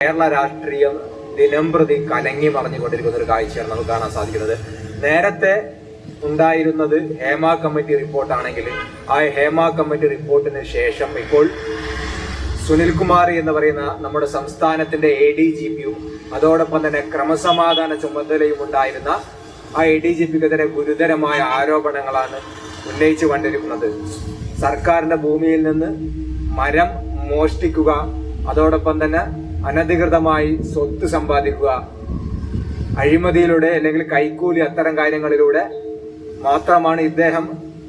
കേരള രാഷ്ട്രീയം ദിനം പ്രതി കലങ്ങി മറിഞ്ഞുകൊണ്ടിരിക്കുന്ന ഒരു കാഴ്ചയാണ് നമുക്ക് കാണാൻ സാധിക്കുന്നത്. നേരത്തെ ഉണ്ടായിരുന്നത് ഹേമ കമ്മിറ്റി റിപ്പോർട്ടാണെങ്കിൽ ആ ഹേമ കമ്മിറ്റി റിപ്പോർട്ടിന് ശേഷം ഇപ്പോൾ സുനിൽകുമാർ എന്ന് പറയുന്ന നമ്മുടെ സംസ്ഥാനത്തിന്റെ എ ഡി ജി പിയും അതോടൊപ്പം തന്നെ ക്രമസമാധാന ചുമതലയും ഉണ്ടായിരുന്ന ആ എ ഡി ജി പിക്കെതിരെ ഗുരുതരമായ ആരോപണങ്ങളാണ് ഉന്നയിച്ചു കൊണ്ടിരിക്കുന്നത്. സർക്കാരിന്റെ ഭൂമിയിൽ നിന്ന് മരം മോഷ്ടിക്കുക അതോടൊപ്പം തന്നെ അനധികൃതമായി സ്വത്ത് സമ്പാദിക്കുക അഴിമതിയിലൂടെ അല്ലെങ്കിൽ കൈക്കൂലി അത്തരം കാര്യങ്ങളിലൂടെ മാത്രമാണ് ഇദ്ദേഹം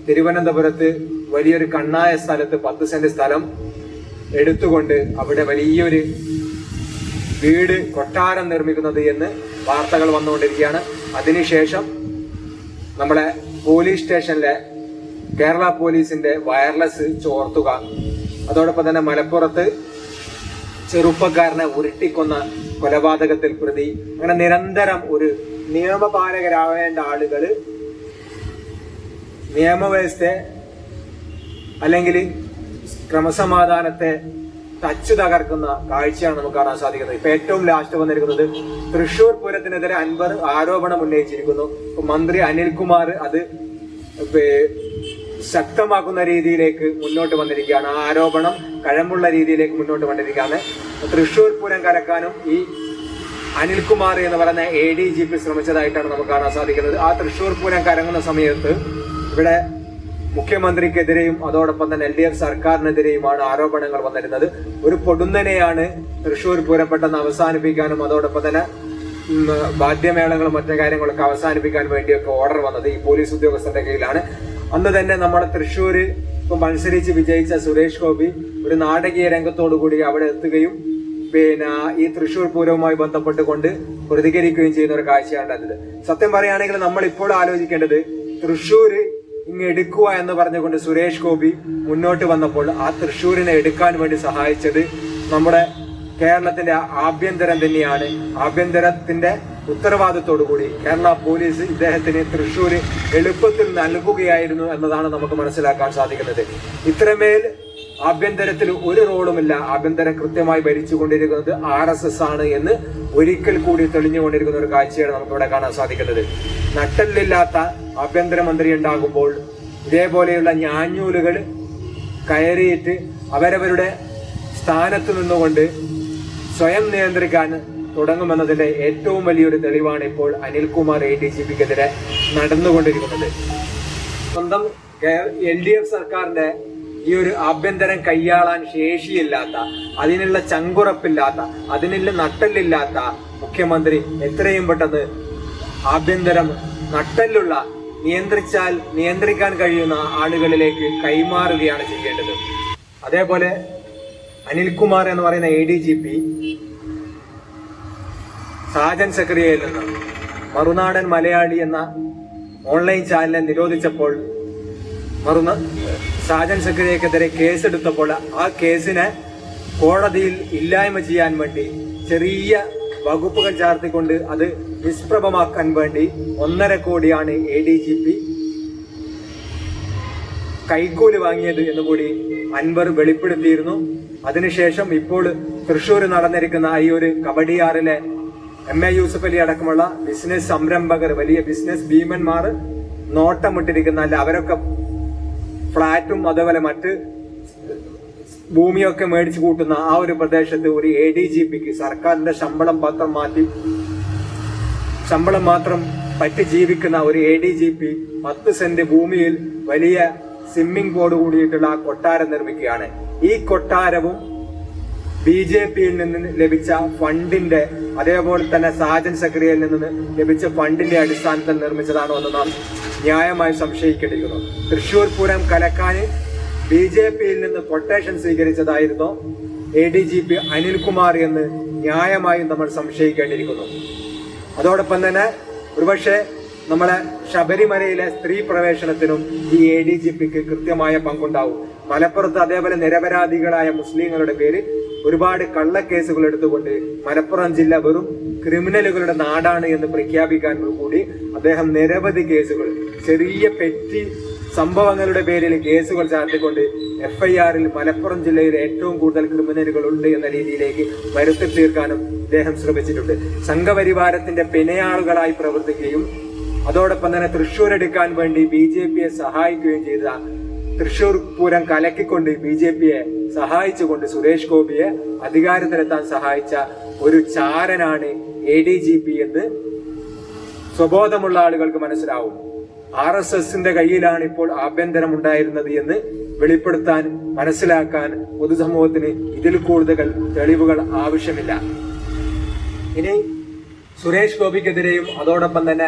തിരുവനന്തപുരത്ത് വലിയൊരു കണ്ണായ സ്ഥലത്ത് പത്ത് സെന്റ് സ്ഥലം എടുത്തുകൊണ്ട് അവിടെ വലിയൊരു വീട് കൊട്ടാരം നിർമ്മിക്കുന്നത് എന്ന് വാർത്തകൾ വന്നുകൊണ്ടിരിക്കുകയാണ്. അതിനുശേഷം നമ്മളെ പോലീസ് സ്റ്റേഷനിലെ കേരള പോലീസിന്റെ വയർലെസ് ചോർത്തുക. അതോടൊപ്പം തന്നെ മലപ്പുറത്ത് ചെറുപ്പക്കാരനെ ഉരുട്ടിക്കൊന്ന കൊലപാതകത്തിൽ പ്രതി. അങ്ങനെ നിരന്തരം ഒരു നിയമപാലകരാവേണ്ട ആളുകൾ നിയമവ്യവസ്ഥയെ അല്ലെങ്കിൽ ക്രമസമാധാനത്തെ തച്ചു തകർക്കുന്ന കാഴ്ചയാണ് നമുക്ക് കാണാൻ സാധിക്കുന്നത്. ഇപ്പൊ ഏറ്റവും ലാസ്റ്റ് വന്നിരിക്കുന്നത് തൃശൂർ പൂരത്തിനെതിരെ അൻവർ ആരോപണം ഉന്നയിച്ചിരിക്കുന്നു. മന്ത്രി അനിൽകുമാർ അത് ശക്തമാക്കുന്ന രീതിയിലേക്ക് മുന്നോട്ട് വന്നിരിക്കുകയാണ്. ആ ആരോപണം കഴമ്പുള്ള രീതിയിലേക്ക് മുന്നോട്ട് വന്നിരിക്കുകയാണ്. തൃശൂർ പൂരം കലക്കാനും ഈ അനിൽകുമാർ എന്ന് പറയുന്ന എ ഡി ജി പി ശ്രമിച്ചതായിട്ടാണ് നമുക്ക് കാണാൻ സാധിക്കുന്നത്. ആ തൃശൂർ പൂരം കരങ്ങുന്ന സമയത്ത് ഇവിടെ മുഖ്യമന്ത്രിക്കെതിരെയും അതോടൊപ്പം തന്നെ എൽ ഡി എഫ് സർക്കാരിനെതിരെയുമാണ് ആരോപണങ്ങൾ വന്നിരുന്നത്. ഒരു പൊടുന്നനെയാണ് തൃശൂർ പൂരം പെട്ടെന്ന് അവസാനിപ്പിക്കാനും അതോടൊപ്പം തന്നെ വാദ്യമേളങ്ങളും മറ്റു കാര്യങ്ങളൊക്കെ അവസാനിപ്പിക്കാൻ വേണ്ടിയൊക്കെ ഓർഡർ വന്നത് ഈ പോലീസ് ഉദ്യോഗസ്ഥരുടെ കീഴിലാണ് അന്ന് തന്നെ നമ്മുടെ ഇപ്പൊ മത്സരിച്ച് വിജയിച്ച സുരേഷ് ഗോപി ഒരു നാടകീയ രംഗത്തോടു കൂടി അവിടെ എത്തുകയും പിന്നെ ഈ തൃശ്ശൂർ പൂരവുമായി ബന്ധപ്പെട്ടുകൊണ്ട് പ്രതികരിക്കുകയും ചെയ്യുന്ന ഒരു കാഴ്ചയാണ് അതിൽ സത്യം പറയുകയാണെങ്കിൽ നമ്മൾ ഇപ്പോൾ ആലോചിക്കേണ്ടത് തൃശ്ശൂര് ഇങ്ങ് എടുക്കുക എന്ന് പറഞ്ഞുകൊണ്ട് സുരേഷ് ഗോപി മുന്നോട്ട് വന്നപ്പോൾ ആ തൃശ്ശൂരിനെ എടുക്കാൻ വേണ്ടി സഹായിച്ചത് നമ്മുടെ കേരളത്തിന്റെ ആഭ്യന്തരം തന്നെയാണ്. ആഭ്യന്തരത്തിന്റെ ഉത്തരവാദിത്തോടു കൂടി കേരള പോലീസ് ഇദ്ദേഹത്തിന് തൃശ്ശൂര് എളുപ്പത്തിൽ നൽകുകയായിരുന്നു എന്നതാണ് നമുക്ക് മനസ്സിലാക്കാൻ സാധിക്കുന്നത്. ഇത്രമേൽ ആഭ്യന്തരത്തിൽ ഒരു റോളുമില്ല. ആഭ്യന്തരം കൃത്യമായി ഭരിച്ചുകൊണ്ടിരിക്കുന്നത് ആർ എസ് എസ് ആണ് എന്ന് ഒരിക്കൽ കൂടി തെളിഞ്ഞുകൊണ്ടിരിക്കുന്ന ഒരു കാഴ്ചയാണ് നമുക്ക് ഇവിടെ കാണാൻ സാധിക്കുന്നത്. നട്ടല്ലില്ലാത്ത ആഭ്യന്തരമന്ത്രി ഉണ്ടാകുമ്പോൾ ഇതേപോലെയുള്ള ഞാഞ്ഞൂലുകൾ കയറിയിട്ട് അവരവരുടെ സ്ഥാനത്ത് നിന്നുകൊണ്ട് സ്വയം നിയന്ത്രിക്കാൻ തുടങ്ങുമെന്നതിന്റെ ഏറ്റവും വലിയൊരു തെളിവാണ് ഇപ്പോൾ അനിൽകുമാർ എ ഡി ജി പിക്കെതിരെ നടന്നുകൊണ്ടിരിക്കുന്നത്. സ്വന്തം എൽ ഡി എഫ് സർക്കാരിന്റെ ഈ ഒരു ആഭ്യന്തരം കൈയാളാൻ ശേഷിയില്ലാത്ത അതിനുള്ള ചങ്കുറപ്പില്ലാത്ത അതിനുള്ള നട്ടല്ലില്ലാത്ത മുഖ്യമന്ത്രി എത്രയും പെട്ടെന്ന് ആഭ്യന്തരം നട്ടല്ലുള്ള നിയന്ത്രിച്ചാൽ നിയന്ത്രിക്കാൻ കഴിയുന്ന ആളുകളിലേക്ക് കൈമാറുകയാണ് ചെയ്യേണ്ടത്. അതേപോലെ അനിൽകുമാർ എന്ന് പറയുന്ന A D G P Sajan സക്രിയയിൽ നിന്ന് മറുനാടൻ മലയാളി എന്ന ഓൺലൈൻ ചാനലിനെ നിരോധിച്ചപ്പോൾ മറുന സാജൻ സക്രിയക്കെതിരെ കേസെടുത്തപ്പോൾ ആ കേസിനെ കോടതിയിൽ ഇല്ലായ്മ ചെയ്യാൻ വേണ്ടി ചെറിയ വകുപ്പുകൾ ചേർത്തിക്കൊണ്ട് അത് നിഷ്പ്രഭമാക്കാൻ വേണ്ടി ഒന്നര കോടിയാണ് എ ഡി ജി പി കൈക്കൂലി വാങ്ങിയത് എന്ന് കൂടി അൻവർ വെളിപ്പെടുത്തിയിരുന്നു. അതിനുശേഷം ഇപ്പോൾ തൃശൂർ നടന്നിരിക്കുന്ന ഈ ഒരു കബഡിയാറിലെ എം എ യൂസഫ് അലി അടക്കമുള്ള ബിസിനസ് സംരംഭകർ വലിയ ബിസിനസ് ഭീമന്മാർ നോട്ടമിട്ടിരിക്കുന്ന അല്ല അവരൊക്കെ ഫ്ളാറ്റും അതേപോലെ മറ്റ് ഭൂമിയൊക്കെ മേടിച്ചു കൂട്ടുന്ന ആ ഒരു പ്രദേശത്ത് ഒരു എ ഡി ജി പിക്ക് സർക്കാരിന്റെ ശമ്പളം പത്രം മാറ്റി ശമ്പളം മാത്രം പറ്റി ജീവിക്കുന്ന ഒരു എ ഡി ജി പി പത്ത് സെന്റ് ഭൂമിയിൽ വലിയ സ്വിമ്മിംഗ് ബോർഡ് കൂടിയിട്ടുള്ള ആ കൊട്ടാരം നിർമ്മിക്കുകയാണ്. ഈ കൊട്ടാരവും ബി ജെ പിയിൽ നിന്ന് ലഭിച്ച ഫണ്ടിന്റെ അതേപോലെ തന്നെ സാജൻ സെക്രട്ടറിയിൽ നിന്ന് ലഭിച്ച ഫണ്ടിന്റെ അടിസ്ഥാനത്തിൽ നിർമ്മിച്ചതാണോ എന്ന് നാം ന്യായമായി സംശയിക്കേണ്ടിയിരിക്കുന്നു. തൃശൂർ പൂരം കലക്കാന് ബി ജെ പിയിൽ നിന്ന് quotation സ്വീകരിച്ചതായിരുന്നു A D G P Anilkumar എന്ന് ന്യായമായും നമ്മൾ സംശയിക്കേണ്ടിയിരിക്കുന്നു. അതോടൊപ്പം തന്നെ ഒരുപക്ഷെ നമ്മളെ ശബരിമലയിലെ സ്ത്രീ പ്രവേശനത്തിനും ഈ എ ഡി ജി പിക്ക് കൃത്യമായ പങ്കുണ്ടാവും. മലപ്പുറത്ത് അതേപോലെ നിരപരാധികളായ മുസ്ലിങ്ങളുടെ പേര് ഒരുപാട് കള്ളക്കേസുകൾ എടുത്തുകൊണ്ട് മലപ്പുറം ജില്ല വെറും ക്രിമിനലുകളുടെ നാടാണ് എന്ന് പ്രഖ്യാപിക്കാൻ കൂടി അദ്ദേഹം നിരവധി കേസുകൾ ചെറിയ പെറ്റി സംഭവങ്ങളുടെ പേരിൽ കേസുകൾ ചാർത്തിക്കൊണ്ട് എഫ്ഐആറിൽ മലപ്പുറം ജില്ലയിൽ ഏറ്റവും കൂടുതൽ ക്രിമിനലുകൾ ഉണ്ട് എന്ന രീതിയിലേക്ക് വരുത്തി തീർക്കാനും അദ്ദേഹം ശ്രമിച്ചിട്ടുണ്ട്. സംഘപരിവാരത്തിന്റെ പിണയാളുകളായി പ്രവർത്തിക്കുകയും അതോടൊപ്പം തന്നെ തൃശൂർ എടുക്കാൻ വേണ്ടി ബി ജെ പിയെ സഹായിക്കുകയും ചെയ്ത തൃശ്ശൂർ പൂരം കലക്കിക്കൊണ്ട് ബി ജെ പിയെ സഹായിച്ചുകൊണ്ട് സുരേഷ് ഗോപിയെ അധികാരത്തിലെത്താൻ സഹായിച്ച ഒരു ചാരനാണ് എ ഡി ജി പി എന്ന് സ്വബോധമുള്ള ആളുകൾക്ക് മനസ്സിലാവും. ആർ എസ് എസിന്റെ കയ്യിലാണ് ഇപ്പോൾ ആഭ്യന്തരം ഉണ്ടായിരുന്നത് എന്ന് വെളിപ്പെടുത്താൻ മനസ്സിലാക്കാൻ പൊതുസമൂഹത്തിന് ഇതിൽ കൂടുതൽ തെളിവുകൾ ആവശ്യമില്ല. ഇനി സുരേഷ് ഗോപിക്കെതിരെയും അതോടൊപ്പം തന്നെ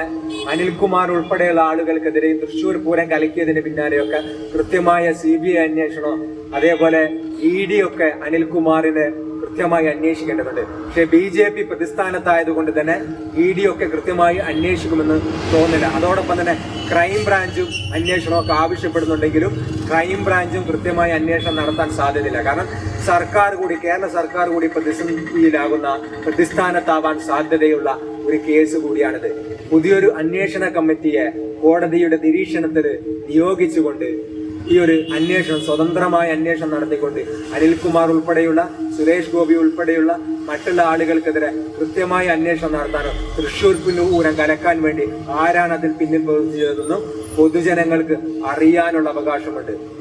അനിൽകുമാർ ഉൾപ്പെടെയുള്ള ആളുകൾക്കെതിരെയും തൃശൂർ പൂരം കലക്കിയതിന് പിന്നാലെയൊക്കെ കൃത്യമായ സി ബി ഐ അന്വേഷണം അതേപോലെ ഇ ഡി ഒക്കെ അനിൽകുമാറിനെ കൃത്യമായി അന്വേഷിക്കേണ്ടതുണ്ട്. പക്ഷെ ബി ജെ പി പ്രതിസ്ഥാനത്തായതുകൊണ്ട് തന്നെ ഇ ഡി ഒക്കെ കൃത്യമായി അന്വേഷിക്കുമെന്ന് തോന്നില്ല അതോടൊപ്പം തന്നെ ക്രൈം ബ്രാഞ്ചും അന്വേഷണമൊക്കെ ആവശ്യപ്പെടുന്നുണ്ടെങ്കിലും ക്രൈം ബ്രാഞ്ചും കൃത്യമായി അന്വേഷണം നടത്താൻ സാധ്യതയില്ല. കാരണം സർക്കാർ കൂടി കേരള സർക്കാർ കൂടി പ്രതിസന്ധിയിലാകുന്ന പ്രതിസ്ഥാനത്താവാൻ സാധ്യതയുള്ള ഒരു കേസ് കൂടിയാണിത്. പുതിയൊരു അന്വേഷണ കമ്മിറ്റിയെ കോടതിയുടെ നിരീക്ഷണത്തിൽ നിയോഗിച്ചുകൊണ്ട് ഈ ഒരു അന്വേഷണം സ്വതന്ത്രമായ അന്വേഷണം നടത്തിക്കൊണ്ട് അനിൽകുമാർ ഉൾപ്പെടെയുള്ള സുരേഷ് ഗോപി ഉൾപ്പെടെയുള്ള മറ്റുള്ള ആളുകൾക്കെതിരെ കൃത്യമായ അന്വേഷണം നടത്താനും തൃശൂർ പൂരം കലക്കാൻ വേണ്ടി ആരാണ് അതിൽ പിന്നിൽ പ്രവർത്തിച്ചതെന്നും പൊതുജനങ്ങൾക്ക് അറിയാനുള്ള അവകാശമുണ്ട്.